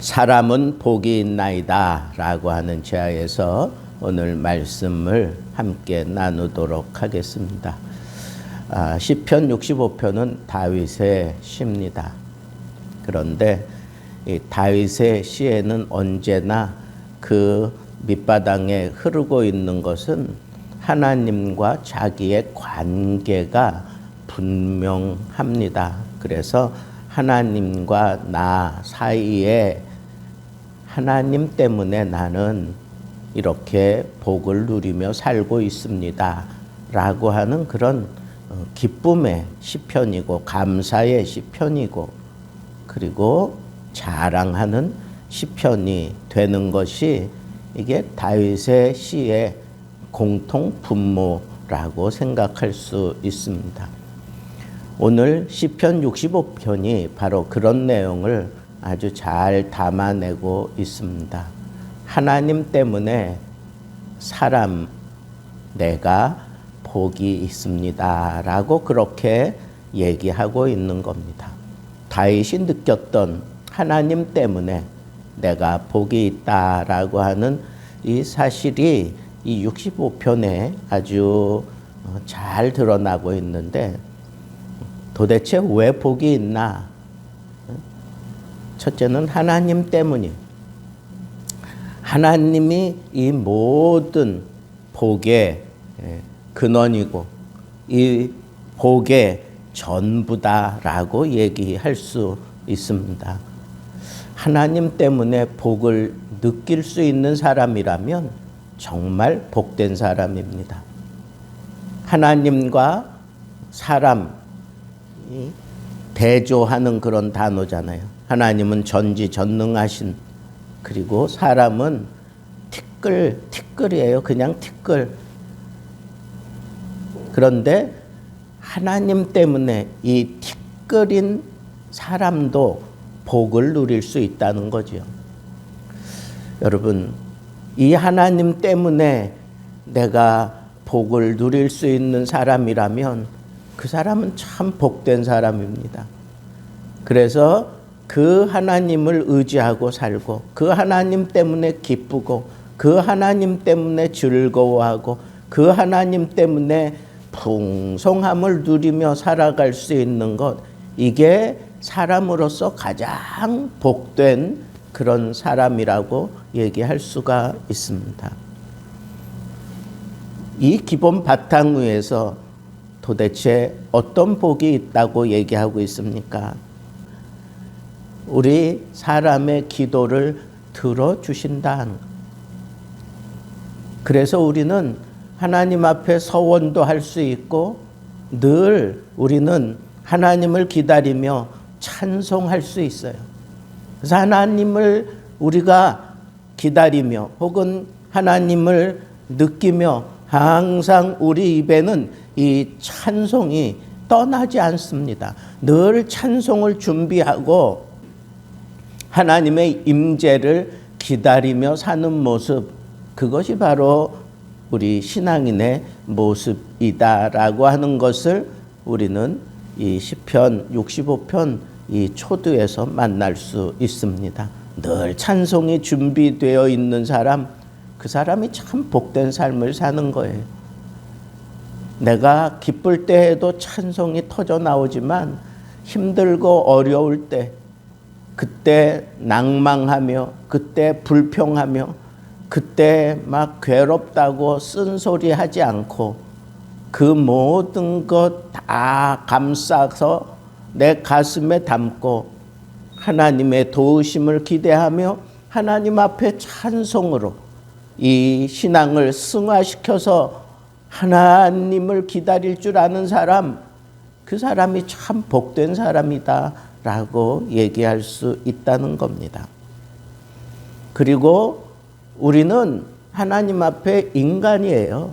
사람은 복이 있나이다 라고 하는 제하에서 오늘 말씀을 함께 나누도록 하겠습니다. 아, 시편 65편은 다윗의 시입니다. 그런데 이 다윗의 시에는 언제나 그 밑바닥에 흐르고 있는 것은 하나님과 자기의 관계가 분명합니다. 그래서 하나님과 나 사이에 하나님 때문에 나는 이렇게 복을 누리며 살고 있습니다. 라고 하는 그런 어, 기쁨의 시편이고 감사의 시편이고 그리고 자랑하는 시편이 되는 것이 이게 다윗의 시의 공통 분모라고 생각할 수 있습니다. 오늘 시편 65편이 바로 그런 내용을 아주 잘 담아내고 있습니다. 하나님 때문에 사람 내가 복이 있습니다. 라고 그렇게 얘기하고 있는 겁니다. 다윗이 느꼈던 하나님 때문에 내가 복이 있다라고 하는 이 사실이 이 65편에 아주 잘 드러나고 있는데 도대체 왜 복이 있나? 첫째는 하나님 때문이 하나님이 이 모든 복의 근원이고 이 복의 전부다라고 얘기할 수 있습니다. 하나님 때문에 복을 느낄 수 있는 사람이라면 정말 복된 사람입니다. 하나님과 사람이 대조하는 그런 단어잖아요. 하나님은 전지전능하신 그리고 사람은 티끌 티끌이에요. 그냥 티끌. 그런데 하나님 때문에 이 티끌인 사람도 복을 누릴 수 있다는 거죠. 여러분, 이 하나님 때문에 내가 복을 누릴 수 있는 사람이라면 그 사람은 참 복된 사람입니다. 그래서 그 하나님을 의지하고 살고 그 하나님 때문에 기쁘고 그 하나님 때문에 즐거워하고 그 하나님 때문에 풍성함을 누리며 살아갈 수 있는 것 이게 사람으로서 가장 복된 그런 사람이라고 얘기할 수가 있습니다. 이 기본 바탕 위에서 도대체 어떤 복이 있다고 얘기하고 있습니까? 우리 사람의 기도를 들어주신다. 그래서 우리는 하나님 앞에 서원도 할 수 있고 늘 우리는 하나님을 기다리며 찬송할 수 있어요. 그래서 하나님을 우리가 기다리며 혹은 하나님을 느끼며 항상 우리 입에는 이 찬송이 떠나지 않습니다. 늘 찬송을 준비하고 하나님의 임재를 기다리며 사는 모습 그것이 바로 우리 신앙인의 모습이다라고 하는 것을 우리는 이 시편 65편 이 초두에서 만날 수 있습니다. 늘 찬송이 준비되어 있는 사람 그 사람이 참 복된 삶을 사는 거예요. 내가 기쁠 때에도 찬송이 터져 나오지만 힘들고 어려울 때 그때 낭망하며 그때 불평하며 그때 막 괴롭다고 쓴소리 하지 않고 그 모든 것 다 감싸서 내 가슴에 담고 하나님의 도우심을 기대하며 하나님 앞에 찬송으로 이 신앙을 승화시켜서 하나님을 기다릴 줄 아는 사람, 그 사람이 참 복된 사람이다. 라고 얘기할 수 있다는 겁니다. 그리고 우리는 하나님 앞에 인간이에요.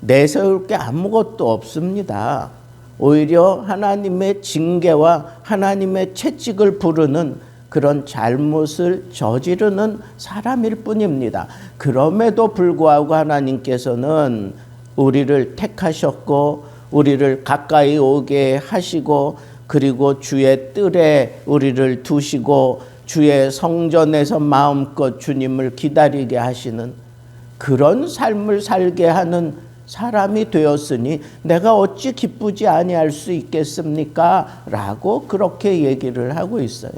내세울 게 아무것도 없습니다. 오히려 하나님의 징계와 하나님의 채찍을 부르는 그런 잘못을 저지르는 사람일 뿐입니다. 그럼에도 불구하고 하나님께서는 우리를 택하셨고, 우리를 가까이 오게 하시고, 그리고 주의 뜰에 우리를 두시고 주의 성전에서 마음껏 주님을 기다리게 하시는 그런 삶을 살게 하는 사람이 되었으니 내가 어찌 기쁘지 아니할 수 있겠습니까? 라고 그렇게 얘기를 하고 있어요.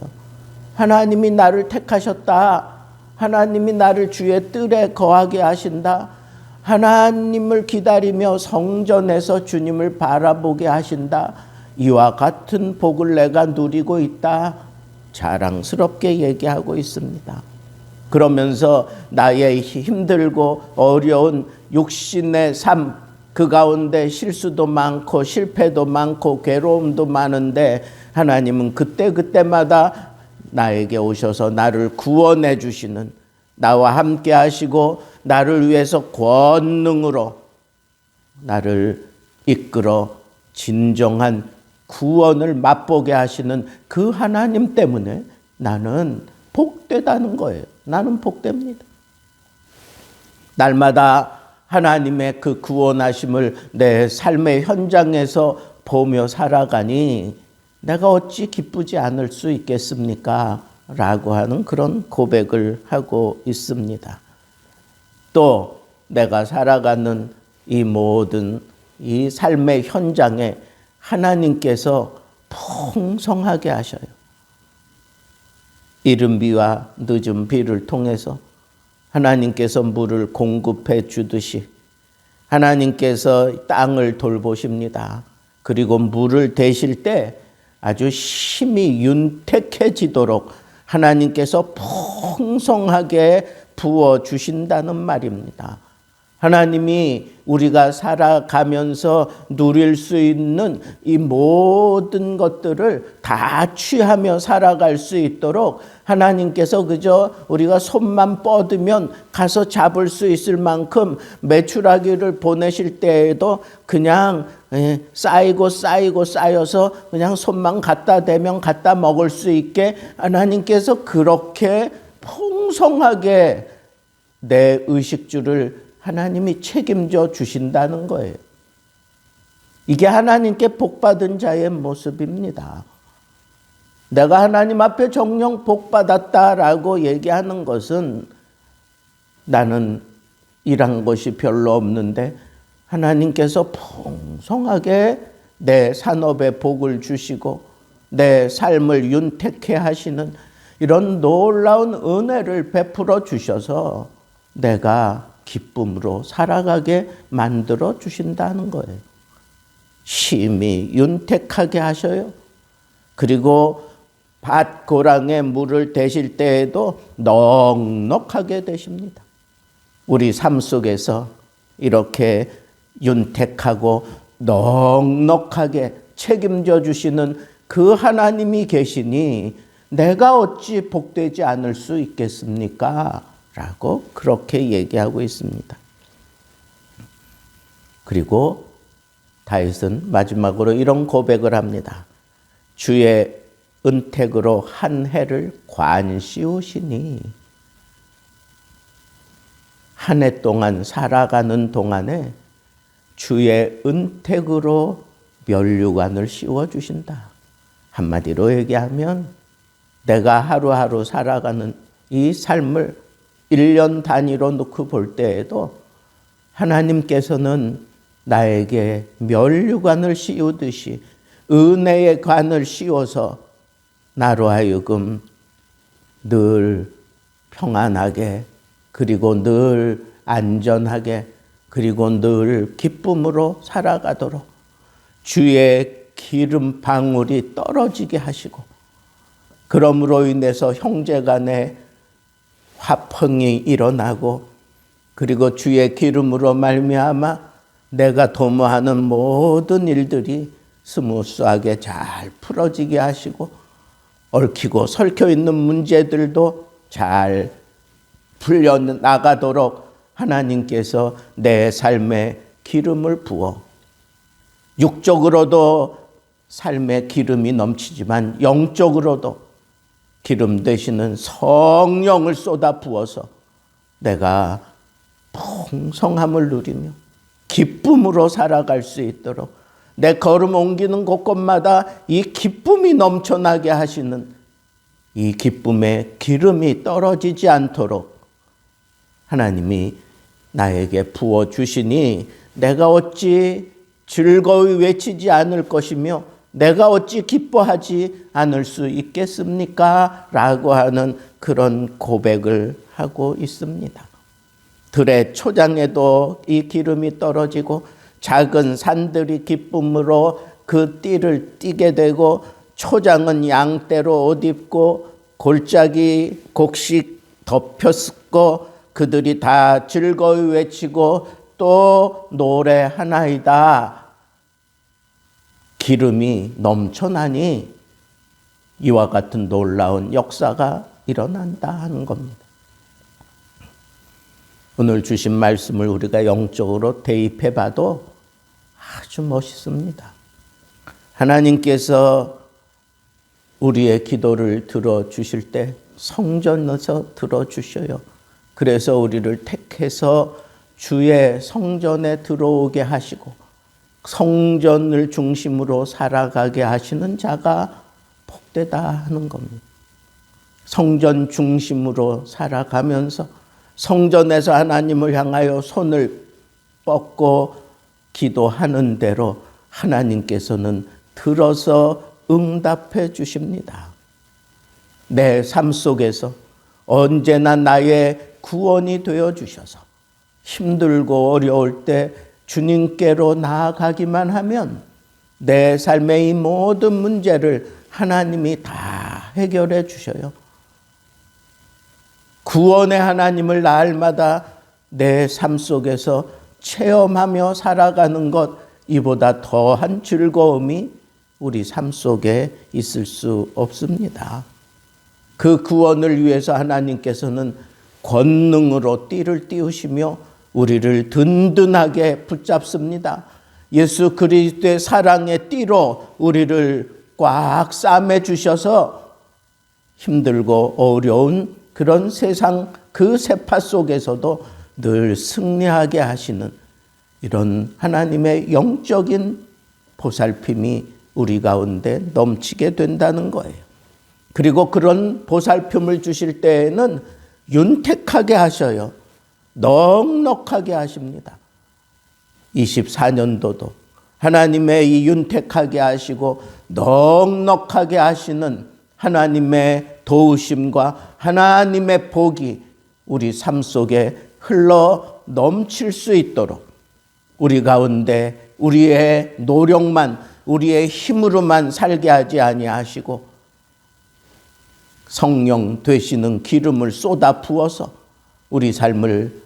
하나님이 나를 택하셨다. 하나님이 나를 주의 뜰에 거하게 하신다. 하나님을 기다리며 성전에서 주님을 바라보게 하신다. 이와 같은 복을 내가 누리고 있다. 자랑스럽게 얘기하고 있습니다. 그러면서 나의 힘들고 어려운 육신의 삶, 그 가운데 실수도 많고 실패도 많고 괴로움도 많은데 하나님은 그때그때마다 나에게 오셔서 나를 구원해 주시는 나와 함께 하시고 나를 위해서 권능으로 나를 이끌어 진정한 구원을 맛보게 하시는 그 하나님 때문에 나는 복되다는 거예요. 나는 복됩니다. 날마다 하나님의 그 구원하심을 내 삶의 현장에서 보며 살아가니 내가 어찌 기쁘지 않을 수 있겠습니까? 라고 하는 그런 고백을 하고 있습니다. 또 내가 살아가는 이 모든 이 삶의 현장에 하나님께서 풍성하게 하셔요. 이른 비와 늦은 비를 통해서 하나님께서 물을 공급해 주듯이 하나님께서 땅을 돌보십니다. 그리고 물을 대실 때 아주 힘이 윤택해지도록 하나님께서 풍성하게 부어 주신다는 말입니다. 하나님이 우리가 살아가면서 누릴 수 있는 이 모든 것들을 다 취하며 살아갈 수 있도록 하나님께서 그저 우리가 손만 뻗으면 가서 잡을 수 있을 만큼 매출하기를 보내실 때에도 그냥 예, 쌓이고 쌓이고 쌓여서 그냥 손만 갖다 대면 갖다 먹을 수 있게 하나님께서 그렇게 풍성하게 내 의식주를 하나님이 책임져 주신다는 거예요. 이게 하나님께 복받은 자의 모습입니다. 내가 하나님 앞에 정령 복받았다라고 얘기하는 것은 나는 일한 것이 별로 없는데 하나님께서 풍성하게 내 산업에 복을 주시고 내 삶을 윤택해 하시는 이런 놀라운 은혜를 베풀어 주셔서 내가 기쁨으로 살아가게 만들어 주신다는 거예요. 심히 윤택하게 하셔요. 그리고 밭 고랑에 물을 대실 때에도 넉넉하게 되십니다. 우리 삶 속에서 이렇게 윤택하고 넉넉하게 책임져 주시는 그 하나님이 계시니 내가 어찌 복되지 않을 수 있겠습니까? 라고 그렇게 얘기하고 있습니다. 그리고 다윗은 마지막으로 이런 고백을 합니다. 주의 은택으로 한 해를 관시우시니 한 해 동안 살아가는 동안에 주의 은택으로 멸류관을 씌워 주신다. 한마디로 얘기하면 내가 하루하루 살아가는 이 삶을 1년 단위로 놓고 볼 때에도 하나님께서는 나에게 멸류관을 씌우듯이 은혜의 관을 씌워서 나로 하여금 늘 평안하게 그리고 늘 안전하게 그리고 늘 기쁨으로 살아가도록 주의 기름 방울이 떨어지게 하시고 그러므로 인해서 형제 간에 화평이 일어나고 그리고 주의 기름으로 말미암아 내가 도모하는 모든 일들이 스무스하게 잘 풀어지게 하시고 얽히고 설켜 있는 문제들도 잘 풀려 나가도록 하나님께서 내 삶에 기름을 부어 육적으로도 삶의 기름이 넘치지만 영적으로도 기름 되시는 성령을 쏟아 부어서 내가 풍성함을 누리며 기쁨으로 살아갈 수 있도록 내 걸음 옮기는 곳곳마다 이 기쁨이 넘쳐나게 하시는 이 기쁨의 기름이 떨어지지 않도록 하나님이 나에게 부어 주시니 내가 어찌 즐거이 외치지 않을 것이며 내가 어찌 기뻐하지 않을 수 있겠습니까? 라고 하는 그런 고백을 하고 있습니다. 들의 초장에도 이 기름이 떨어지고 작은 산들이 기쁨으로 그 띠를 띠게 되고 초장은 양떼로 옷 입고 골짜기 곡식 덮였고 그들이 다 즐거이 외치고 또 노래하나이다. 기름이 넘쳐나니 이와 같은 놀라운 역사가 일어난다 하는 겁니다. 오늘 주신 말씀을 우리가 영적으로 대입해 봐도 아주 멋있습니다. 하나님께서 우리의 기도를 들어 주실 때 성전에서 들어 주셔요. 그래서 우리를 택해서 주의 성전에 들어오게 하시고 성전을 중심으로 살아가게 하시는 자가 복되다 하는 겁니다. 성전 중심으로 살아가면서 성전에서 하나님을 향하여 손을 뻗고 기도하는 대로 하나님께서는 들어서 응답해 주십니다. 내 삶 속에서 언제나 나의 구원이 되어 주셔서 힘들고 어려울 때 주님께로 나아가기만 하면 내 삶의 이 모든 문제를 하나님이 다 해결해 주셔요. 구원의 하나님을 날마다 내 삶 속에서 체험하며 살아가는 것 이보다 더한 즐거움이 우리 삶 속에 있을 수 없습니다. 그 구원을 위해서 하나님께서는 권능으로 띠를 띄우시며 우리를 든든하게 붙잡습니다. 예수 그리스도의 사랑의 띠로 우리를 꽉 싸매 주셔서 힘들고 어려운 그런 세상 그 세파 속에서도 늘 승리하게 하시는 이런 하나님의 영적인 보살핌이 우리 가운데 넘치게 된다는 거예요. 그리고 그런 보살핌을 주실 때에는 윤택하게 하셔요. 넉넉하게 하십니다. 24년도도 하나님의 이 윤택하게 하시고 넉넉하게 하시는 하나님의 도우심과 하나님의 복이 우리 삶 속에 흘러 넘칠 수 있도록 우리 가운데 우리의 노력만 우리의 힘으로만 살게 하지 아니하시고 성령 되시는 기름을 쏟아 부어서 우리 삶을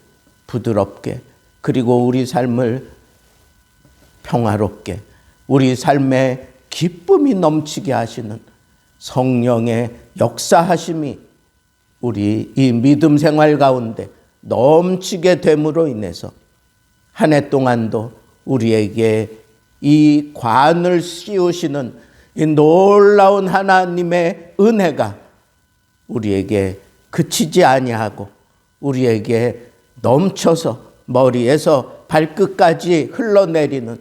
부드럽게 그리고 우리 삶을 평화롭게 우리 삶에 기쁨이 넘치게 하시는 성령의 역사하심이 우리 이 믿음 생활 가운데 넘치게 됨으로 인해서 한 해 동안도 우리에게 이 관을 씌우시는 이 놀라운 하나님의 은혜가 우리에게 그치지 아니하고 우리에게 넘쳐서 머리에서 발끝까지 흘러내리는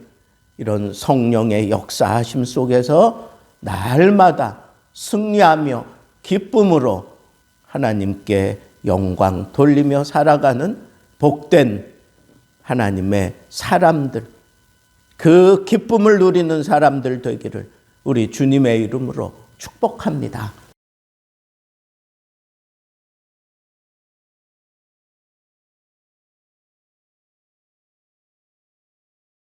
이런 성령의 역사하심 속에서 날마다 승리하며 기쁨으로 하나님께 영광 돌리며 살아가는 복된 하나님의 사람들, 그 기쁨을 누리는 사람들 되기를 우리 주님의 이름으로 축복합니다.